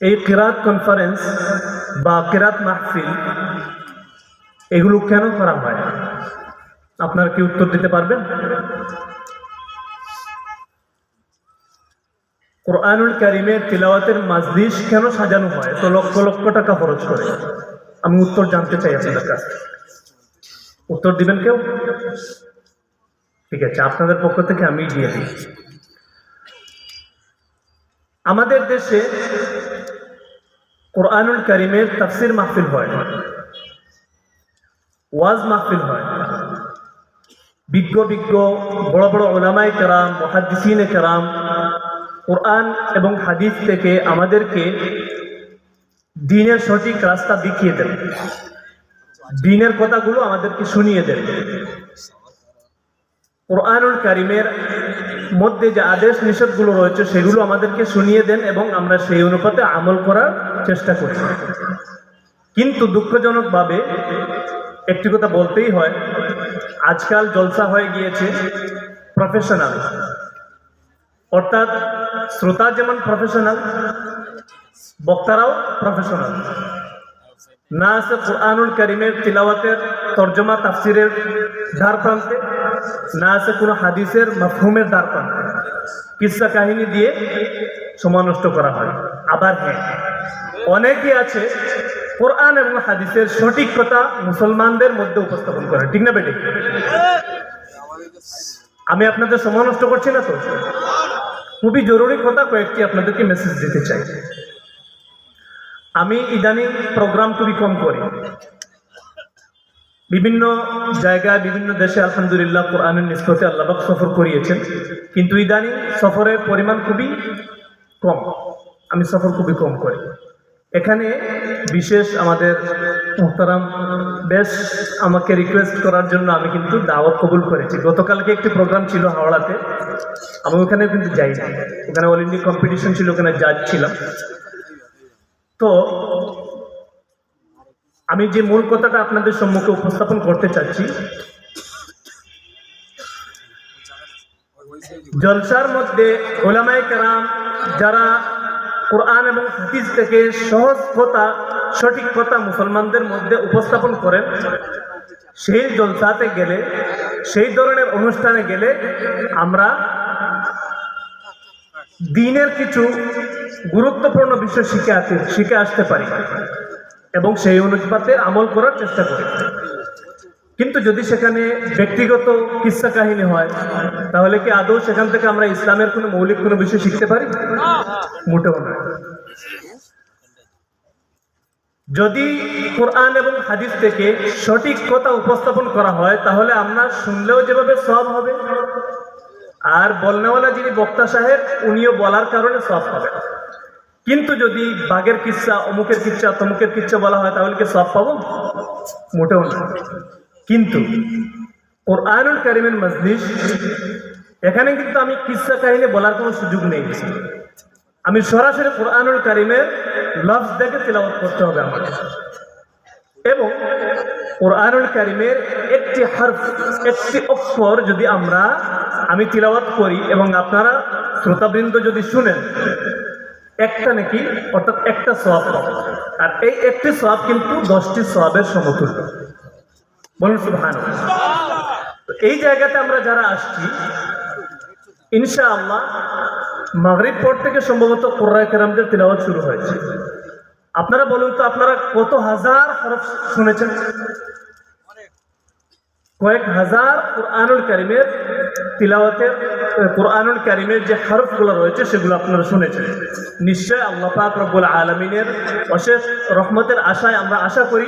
এই কিরাত কনফারেন্স বা কিরাত মাহফিল, এগুলো কেন করা হয়? আপনারা কি উত্তর দিতে পারবেন? কোরআনুল কারিমের তিলাওয়াতের মাজলিস কেন সাজানো হয়? তো লক্ষ লক্ষ টাকা খরচ করে। আমি উত্তর জানতে চাই আপনাদের কাছ। উত্তর দিবেন কেউ? ঠিক আছে, আপনাদের পক্ষ থেকে আমি দিয়ে দিই। আমাদের দেশে কোরআনুল করিমের তাফসির মাহফিল হয় ওয়াজ মাহফিল হয় বিজ্ঞ বিজ্ঞ, বড় বড় ওলামাই কেরাম মহাদিসিন কেরাম কোরআন এবং হাদিস থেকে আমাদেরকে দিনের সঠিক রাস্তা দেখিয়ে দেন। দিনের কথাগুলো আমাদেরকে শুনিয়ে দেন। কোরআনুল কারিমের মধ্যে যে আদেশ নিষেধগুলো রয়েছে, সেগুলো আমাদেরকে শুনিয়ে দেন এবং আমরা সেই অনুপাতে আমল করার চেষ্টা করি কিন্তু দুঃখজনকভাবে একটি কথা বলতেই হয়, আজকাল জলসা হয়ে গিয়েছে প্রফেশনাল অর্থাৎ শ্রোতা যেমন প্রফেশনাল বক্তারাও প্রফেশনাল না আছে কোরআনুল করিমের তিলাওয়াতের তর্জমা, তাফসিরের ধার প্রান্তে না আছে কোনো হাদিসের মাফহুমের দ্বার প্রান্তে কিসা কাহিনী দিয়ে সময় নষ্ট করা হয়। আবার হ্যাঁ অনেকেই আছে কোরআন এবং হাদিসের সঠিক কথা মুসলমানদের মধ্যে উপস্থাপন করে। ঠিক না বেটি? আমি আপনাদের সময় নষ্ট করছি না তো? খুবই জরুরি কথা কয়েকটি আপনাদেরকে মেসেজ দিতে চাই। আমি ইদানিং প্রোগ্রাম খুবই কম করি। বিভিন্ন জায়গায়, বিভিন্ন দেশে আলহামদুলিল্লাহ কোরআনের নিষ্পত্তি আল্লাহবাক সফর করিয়েছেন। কিন্তু ইদানিং সফরের পরিমাণ খুবই কম। আমি সফর খুবই কম করি। এখানে বিশেষ আমাদের মোহতারাম বেশ আমাকে রিকোয়েস্ট করার জন্য আমি কিন্তু দাওয়াত কবুল করেছি। গতকালকে একটি প্রোগ্রাম ছিল হাওড়াতে। আমি ওখানে কিন্তু যাইনি। ওখানে অল ইন্ডিয়া কম্পিটিশন ছিল, ওখানে জাজ ছিলাম। তো আমি যে মূল কথাটা আপনাদের সম্মুখে উপস্থাপন করতে চাচ্ছি, জলসার মধ্যে ওলামাই কেরাম যারা কোরআন এবং হাদিস থেকে সহজ কথা, সঠিক কথা মুসলমানদের মধ্যে উপস্থাপন করেন, সেই জলসাতে গেলে, সেই ধরনের অনুষ্ঠানে গেলে আমরা দিনের কিছু গুরুত্বপূর্ণ বিষয় শিখে আসতে শিখে আসতে পারি। এবং সেই অনুপাতে আমল করার চেষ্টা করি। কিন্তু যদি সেখানে ব্যক্তিগত কিস্সা কাহিনী হয়, তাহলে কি আদৌ সেখান থেকে আমরা ইসলামের কোনো মৌলিক কোনো বিষয় শিখতে পারি? মোটেও নয় যদি কোরআন এবং হাদিস থেকে সঠিক কথা উপস্থাপন করা হয়, তাহলে আমরা শুনলেও যেভাবে সব হবে। আর বলনেওয়ালা যিনি বক্তা সাহেব, উনিও বলার কারণে সব হবে। কিন্তু যদি বাঘের কিচ্ছা, অমুকের কিচ্ছা, তমুকের কিচ্ছা বলা হয়, তাহলে কি সব পাবো? মোটেও না। কিন্তু কোরআনুল কারিমের মজলিস, এখানে কিন্তু আমি কিচ্ছা কাহিনী বলার কোনো সুযোগ নেই। আমি সরাসরি কোরআনুল কারিমের লফজ দেখে তিলাওয়াত করতে হবে আমাকে। এবং কোরআনুল কারিমের একটি হারফ, একটি অক্ষর যদি আমরা, আমি তিলাওয়াত করি এবং আপনারা শ্রোতাবৃন্দ যদি শুনেন একটা নাকি, অর্থাৎ একটা সব আর এই একটি সব কিন্তু দশটি সবের সমতুল্য। বলুন সুবহান তো এই জায়গাতে আমরা যারা আসছি, ইনশাআল্লাহ মাগরিব পর থেকে সম্ভবত কোরআন কেরামদের তিলাওয়াত শুরু হয়েছে। আপনারা বলুন তো, আপনারা কত হাজার হরফ শুনেছেন? কয়েক হাজার কোরআনুল কারিমের তিলাওয়াতের কোরআনুল কারিমের যে হরফগুলো রয়েছে সেগুলো আপনারা শুনেছেন। নিশ্চয় আল্লাহ পাক রব্বুল আলমিনের অশেষ রহমতের আশায় আমরা আশা করি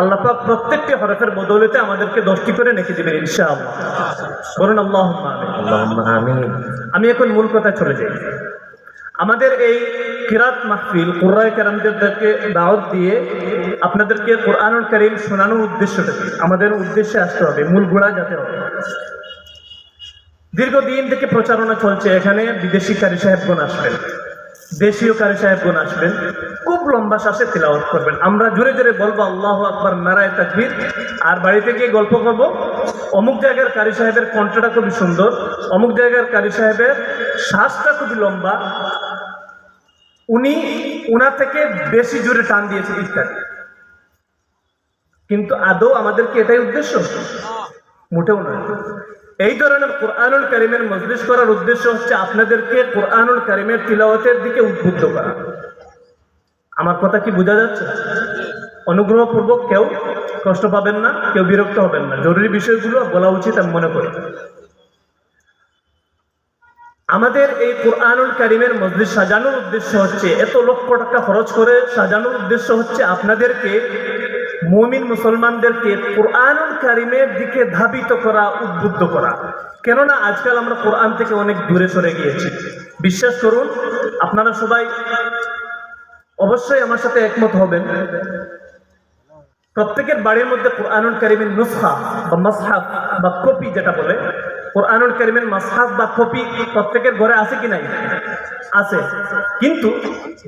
আল্লাহ পাক প্রত্যেকটি হরফের বদৌলতে আমাদেরকে দশটি করে রেখে দেবেন ইনশাআল্লাহ। বলুন আল্লাহ আমি এখন মূল কথা চলে যাই। আমাদের এই কিরাত মাহফিল কোরআয় কেরামদেরকে দাওয়াত দিয়ে আপনাদেরকে কোরআনুল করিম শোনানোর উদ্দেশ্যটা? আমাদের উদ্দেশ্যে আসতে হবে, মূল গোড়া যাতে হবে। দীর্ঘদিন থেকে প্রচারণা চলছে এখানে, বিদেশি কারি সাহেবগণ আসবেন, দেশীয় কারি সাহেবগণ আসবেন, খুব লম্বা শ্বাসে তিলাওয়াত করবেন। আমরা জোরে জোরে বলব, আল্লাহ আকবর, নারায় তাকবীর। আর বাড়িতে গিয়ে গল্প করব, অমুক জায়গার কারি সাহেবের কণ্ঠটা খুবই সুন্দর, অমুক জায়গার কারি সাহেবের শ্বাসটা খুবই লম্বা উনি উনা থেকে বেশি জোরে টান দিয়েছে ইত্যাদি কিন্তু আদৌ আমাদেরকে এটাই উদ্দেশ্য? মোটেও নয়। এই ধরনের কোরআনুল কারিমের মজলিস করার উদ্দেশ্য হচ্ছে আপনাদেরকে কোরআনুল কারিমের তিলাওয়াতের দিকে উদ্বুদ্ধ করা। আমার কথা কি বোঝা যাচ্ছে? অনুগ্রহপূর্বক কেউ কষ্ট পাবেন না, কেউ বিরক্ত হবেন না। জরুরি বিষয়গুলো বলা উচিত আমি মনে করি। আমাদের এই কোরআনুল কারিমের মসজিদ সাজানোর উদ্দেশ্য হচ্ছে এত লক্ষ টাকা খরচ করে সাজানোর উদ্দেশ্য হচ্ছে আপনাদেরকে, মুমিন মুসলমানদেরকে কোরআনুল কারিমের দিকে ধাবিত করা, উদ্বুদ্ধ করা। কেননা আজকাল আমরা কোরআন থেকে অনেক দূরে সরে গিয়েছি। বিশ্বাস করুন, আপনারা সবাই অবশ্যই আমার সাথে একমত হবেন। প্রত্যেকের বাড়ির মধ্যে কোরআনুল কারিমের নুসখা বা মাসহাফ বা কপি যেটা বলে কোরআনুল কারিমের মাসহাফ বা কপি প্রত্যেকের ঘরে আছে কি নাই? আছে। কিন্তু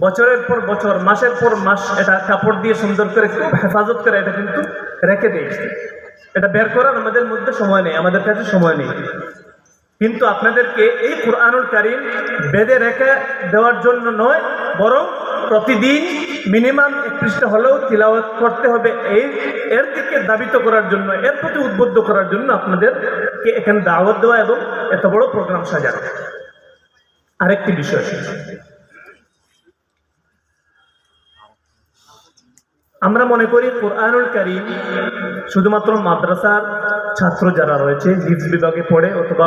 বছরের পর বছর, মাসের পর মাস এটা কাপড় দিয়ে সুন্দর করে খুব হেফাজত করে এটা কিন্তু রেখে দিয়েছে এটা বের করার আমাদের মধ্যে সময় নেই, আমাদের কাছে সময় নেই। কিন্তু আপনাদেরকে এই কোরআনুল কারিম বেদে রেখে দেওয়ার জন্য নয়, বরং প্রতিদিন মিনিমাম পৃষ্ঠা হলেও তিলাওয়াত করতে হবে এই, এর দিকে দাবিত করার জন্য, এর প্রতি উদ্বুদ্ধ করার জন্য আপনাদেরকে এখানে দাওয়াত দেওয়া এবং এত বড় প্রোগ্রাম সাজানো। আরেকটি বিষয় আমরা মনে করি কোরআনুল কারিম শুধুমাত্র মাদ্রাসার ছাত্র যারা রয়েছে, হিফজ বিভাগে পড়ে অথবা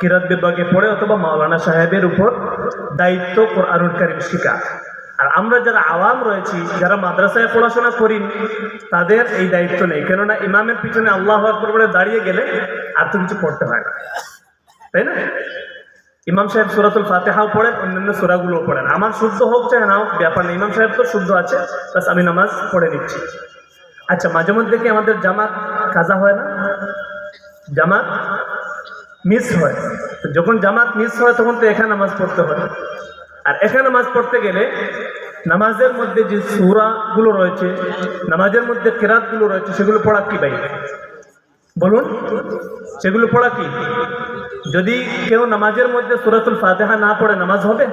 কিরাত বিভাগে পড়ে অথবা মাওলানা সাহেবের উপর দায়িত্ব কোরআনুল কারিম শিখা আর আমরা যারা আওয়াম রয়েছি, যারা মাদ্রাসায় পড়াশোনা করিনি, তাদের এই দায়িত্ব নেই। কেননা ইমামের পিছনে আল্লাহ আকবর বলে দাঁড়িয়ে গেলে আর তো কিছু পড়তে হয় না। তাই না? ইমাম সাহেব সুরাতুল ফাতেহাও পড়েন, অন্যান্য সুরাগুলোও পড়েন। আমার শুদ্ধ হোক চাই না হোক, ব্যাপার নেই। ইমাম সাহেব তো শুদ্ধ আছে প্লাস আমি নামাজ পড়ে নিচ্ছি। আচ্ছা মাঝে মধ্যে কি আমাদের জামাত কাজা হয় না? জামাত মিস হয়। যখন জামাত মিস হয়, তখন তো এখানে নামাজ পড়তে হয়। আর এখানে নামাজ পড়তে গেলে নামাজের মধ্যে যে সুরাগুলো রয়েছে, নামাজের মধ্যে কেরাতগুলো রয়েছে, সেগুলো পড়া কি ভাই? বলুন, সেগুলো পড়া কি? যদি কেউ নামাজের মধ্যে সুরাতুল ফাতেহা না পড়ে, নামাজ হবে?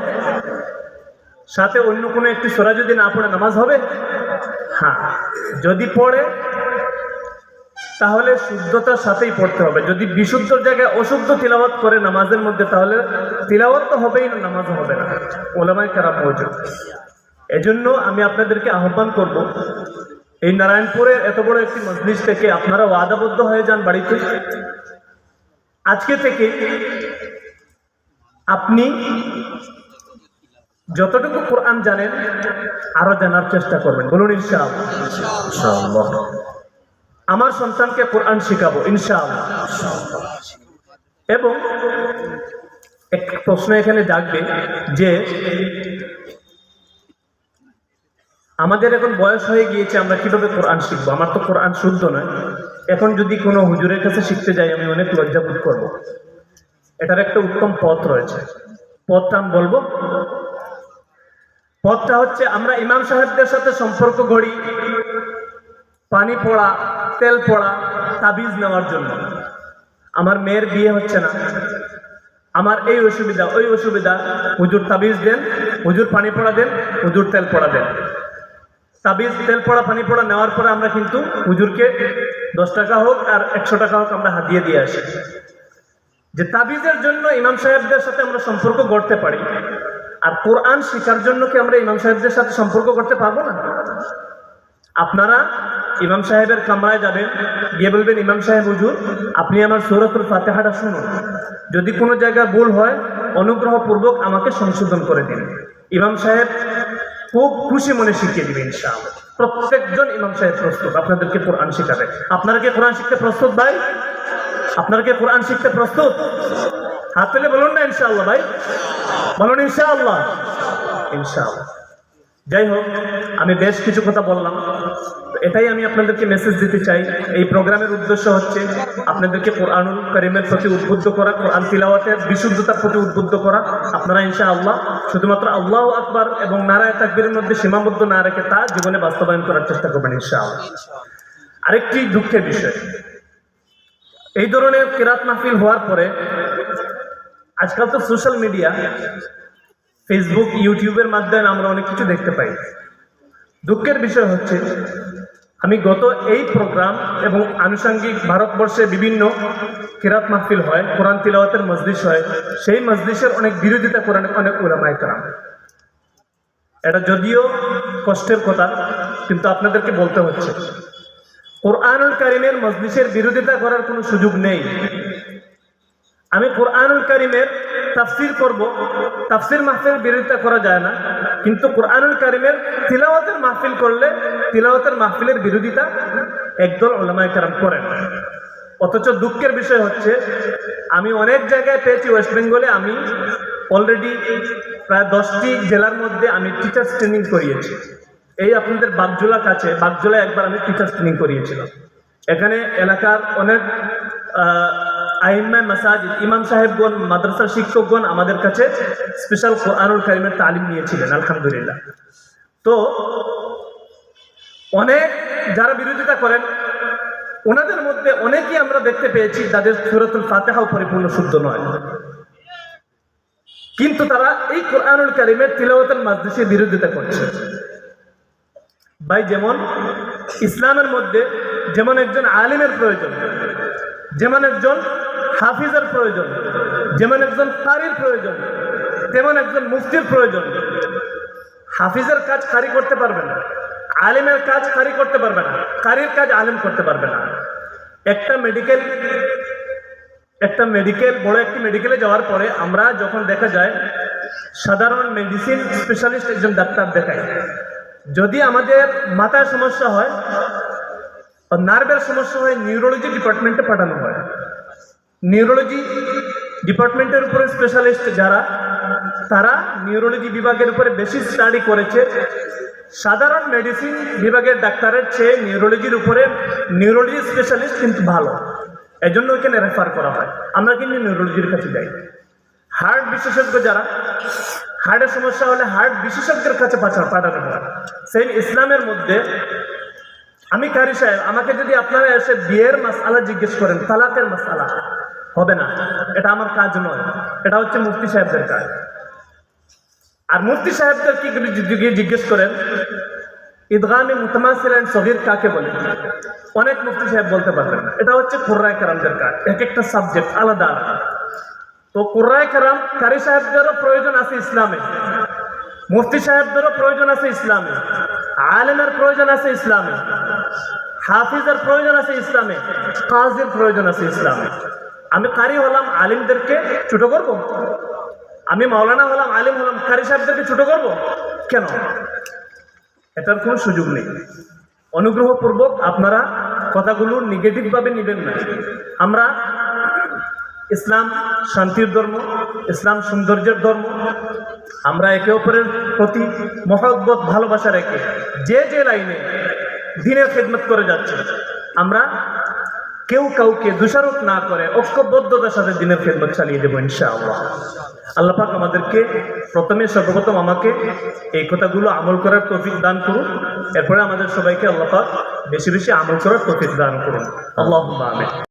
সাথে অন্য কোনো একটি সোরা যদি না পড়ে, নামাজ হবে? হ্যাঁ যদি পড়ে তাহলে শুদ্ধতার সাথেই পড়তে হবে। যদি বিশুদ্ধ জায়গায় অশুদ্ধ তিলাওয়াত করে নামাজের মধ্যে, তাহলে তিলাওয়াত তো হবেই না, নামাজও হবে না। ওলামাই খারাপ মজুদ। এজন্য আমি আপনাদেরকে আহ্বান করব, এই নারায়ণপুরের এত বড় একটি মজলিস থেকে আপনারা ওয়াদাবদ্ধ হয়ে যান বাড়িতে। আজকে থেকে আপনি যতটুকু কোরআন জানেন, আরও জানার চেষ্টা করবেন। বলুন ইনশাআল্লাহ। আমার সন্তানকে কোরআন শিখাবো, ইনশাআল্লাহ। এবং এক প্রশ্ন এখানে জাগবে যে, আমাদের এখন বয়স হয়ে গিয়েছে, আমরা কীভাবে কোরআন শিখব? আমার তো কোরআন শুদ্ধ নয়। এখন যদি কোনো হুজুরের কাছে শিখতে যাই, আমি অনেক লজ্জাবোধ করব। এটার একটা উত্তম পথ রয়েছে। পথটা আমি বলব। পথটা হচ্ছে, আমরা ইমাম সাহেবদের সাথে সম্পর্ক গড়ি, পানি পড়া তেল পড়া তাবিজ নেওয়ার জন্য। আমার মেয়ের বিয়ে হচ্ছে না। আমার এই অসুবিধা, ওই অসুবিধা। হুজুর তাবিজ দেন, হুজুর পানি পড়া দেন, হুজুর তেল পড়া দেন। তাবিজ, তেল পড়া, পানি পড়া নেওয়ার পরে আমরা কিন্তু হুজুরকে দশ টাকা হোক আর একশো টাকা হোক আমরা হাতিয়ে দিয়ে আসি। যে তাবিজের জন্য ইমাম সাহেবদের সাথে আমরা সম্পর্ক গড়তে পারি। আর কোরআন শেখার জন্য কি আমরা ইমাম সাহেবদের সাথে সম্পর্ক করতে পারব না? আপনারা ইমাম সাহেবের কামরায় যাবেন, গিয়ে বলবেন, ইমাম সাহেব, হুজুর, আপনি আমার সৌরতুল ফাতেহাটা শুনুন। যদি কোনো জায়গায় ভুল হয়, অনুগ্রহপূর্বক আমাকে সংশোধন করে দিন। ইমাম সাহেব খুব খুশি মনে শিখিয়ে দিবেন ইনশাআল্লাহ। প্রত্যেকজন ইমাম সাহেব প্রস্তুত। আপনাদেরকে কোরআন শিখাবে। আপনারা কি কোরআন শিখতে প্রস্তুত, ভাই? আপনারা কি কোরআন শিখতে প্রস্তুত? হাত তুলে বলুন না, ইনশাআল্লাহ, ভাই। বলুন, ইনশাআল্লাহ। ইনশাআল্লাহ। যাই হোক, আমি বেশ কিছু কথা বললাম। এটাই আমি আপনাদেরকে মেসেজ দিতে চাই। এই প্রোগ্রামের উদ্দেশ্য হচ্ছে আপনাদেরকে কোরআনুল করিমের প্রতি উদ্বুদ্ধ করা, কোরআন তিলাওয়াতের বিশুদ্ধতার প্রতি উদ্বুদ্ধ করা। আপনারা ইনশা আল্লাহ শুধুমাত্র আল্লাহ আকবার এবং নারায় তাকবীরের মধ্যে সীমাবদ্ধ না রেখে তা জীবনে বাস্তবায়ন করার চেষ্টা করবেন ইনশা আল্লাহ আরেকটি দুঃখের বিষয়, এই ধরনের কেরাত মাহফিল হওয়ার পরে আজকাল তো সোশ্যাল মিডিয়া ফেসবুক ইউটিউবের মাধ্যমে আমরা অনেক কিছু দেখতে পাই। দুঃখের বিষয় হচ্ছে আমি গত এই প্রোগ্রাম এবং আনুষঙ্গিক ভারতবর্ষে বিভিন্ন কিরাত মাহফিল হয়, কোরআন তিলাওয়াতের মজলিস হয়, সেই মজলিসের অনেক বিরোধিতা করেন অনেক ওলামায় করাম। এটা যদিও কষ্টের কথা, কিন্তু আপনাদেরকে বলতে হচ্ছে। কোরআনুল কারিমের মজলিসের বিরোধিতা করার কোনো সুযোগ নেই। আমি কোরআনুল কারিমের তাফসির করব। তাফসির মাহফিল বিরোধিতা করা যায় না। কিন্তু কোরআনুল কারিমের তিলাওয়াতের মাহফিল করলে তিলাওয়াতের মাহফিলের বিরোধিতা একদল ওলামায় কারাম করেন। অথচ দুঃখের বিষয় হচ্ছে, আমি অনেক জায়গায় পেয়েছি ওয়েস্ট বেঙ্গলে আমি অলরেডি প্রায় দশটি জেলার মধ্যে আমি টিচার্স ট্রেনিং করিয়েছি। এই আপনাদের বাগজোলা কাছে বাগজোলা একবার আমি টিচার্স ট্রেনিং করিয়েছিলাম। এখানে এলাকার অনেক আইম্মায় মাসাজিদ, ইমাম সাহেবগণ, মাদ্রাসার শিক্ষকগণ আমাদের কাছে স্পেশাল কোরআনুল কারিমের তালিম নিয়েছিলেন, আলহামদুলিল্লাহ। তো অনেক যারা বিরোধিতা করেন, ওনাদের মধ্যে অনেকেই আমরা দেখতে পেয়েছি যাদের সুরতুল ফাতেহাও পরিপূর্ণ শুদ্ধ নয়। কিন্তু তারা এই কোরআনুল কারিমের তিলাওয়াতের মাজলিসের বিরোধিতা করছে। ভাই, যেমন ইসলামের মধ্যে যেমন একজন আলিমের প্রয়োজন, যেমন একজন হাফিজের প্রয়োজন, যেমন একজন কারির প্রয়োজন, তেমন একজন মুফতির প্রয়োজন। হাফিজের কাজ কারি করতে পারবে না, আলিমের কাজ কারি করতে পারবে না, কারির কাজ আলিম করতে পারবে না। একটা মেডিকেল একটা মেডিকেল বড় একটি মেডিকেলে যাওয়ার পরে আমরা যখন দেখা যায়, সাধারণ মেডিসিন স্পেশালিস্ট একজন ডাক্তার দেখাই যদি আমাদের মাথায় সমস্যা হয় নার্ভের সমস্যা হয় নিউরোলজি ডিপার্টমেন্টে পাঠানো হয়। নিউরোলজি ডিপার্টমেন্টের উপরে স্পেশালিস্ট যারা, তারা নিউরোলজি বিভাগের উপরে বেশি স্টাডি করেছে। সাধারণ মেডিসিন বিভাগের ডাক্তারের চেয়ে নিউরোলজির উপরে নিউরোলজি স্পেশালিস্ট কিন্তু ভালো। এজন্য ওইখানে রেফার করা হয়। আমরা কিন্তু নিউরোলজির কাছে যাই। হার্ট বিশেষজ্ঞ যারা হার্টের সমস্যা হলে হার্ট বিশেষজ্ঞের কাছে পাঠা- পাঠানো হয়। সেই ইসলামের মধ্যে আমি কারি সাহেব, আমাকে যদি আপনারা এসে বিয়ের মাসালা জিজ্ঞেস করেন, তালাকের মাসালা হবে না। এটা আমার কাজ নয়। এটা হচ্ছে মুফতি সাহেবদের কাজ। আর মুফতি সাহেবদের কি যদি গিয়ে জিজ্ঞেস করেন ঈদগামে মুতামাসিলেন সগির কাকে বলে? অনেক মুফতি সাহেব বলতে পারবেন এটা হচ্ছে কুর্রায় কারামদের কাজ। এক একটা সাবজেক্ট আলাদা আলাদা। তো কুর্রায় কারাম কারি সাহেবদেরও প্রয়োজন আছে ইসলামে। মুফতি সাহেবদেরও প্রয়োজন আছে ইসলামে। আলেমের প্রয়োজন আছে ইসলামে। হাফিজের প্রয়োজন আছে ইসলামে। কাজের প্রয়োজন আছে ইসলামে। আমি কারি হলাম, আলিমদেরকে ছোট করব? আমি মাওলানা হলাম, আলিম হলাম, কারি সাহেবদেরকে ছোট করব? কেন? এটার কোনো সুযোগ নেই। অনুগ্রহপূর্বক আপনারা কথাগুলো নেগেটিভভাবে নেবেন না। আমরা ইসলাম শান্তির ধর্ম, ইসলাম সৌন্দর্যের ধর্ম, আমরা একে অপরের প্রতি মহব্বত, ভালোবাসা রেখে যে যে লাইনে দিনের খেদমত করে যাচ্ছে, আমরা কেউ কাউকে দোষারোপ না করে ঐক্যবদ্ধতার সাথে দিনের খেদমত চালিয়ে দেবো, ইনশাআল্লাহ। আল্লাহ পাক আমাদেরকে প্রথমে সর্বপ্রথম আমাকে এই কথাগুলো আমল করার তৌফিক দান করুন। এরপরে আমাদের সবাইকে আল্লাহ পাক বেশি বেশি আমল করার তৌফিক দান করুন। আল্লাহ আমিন।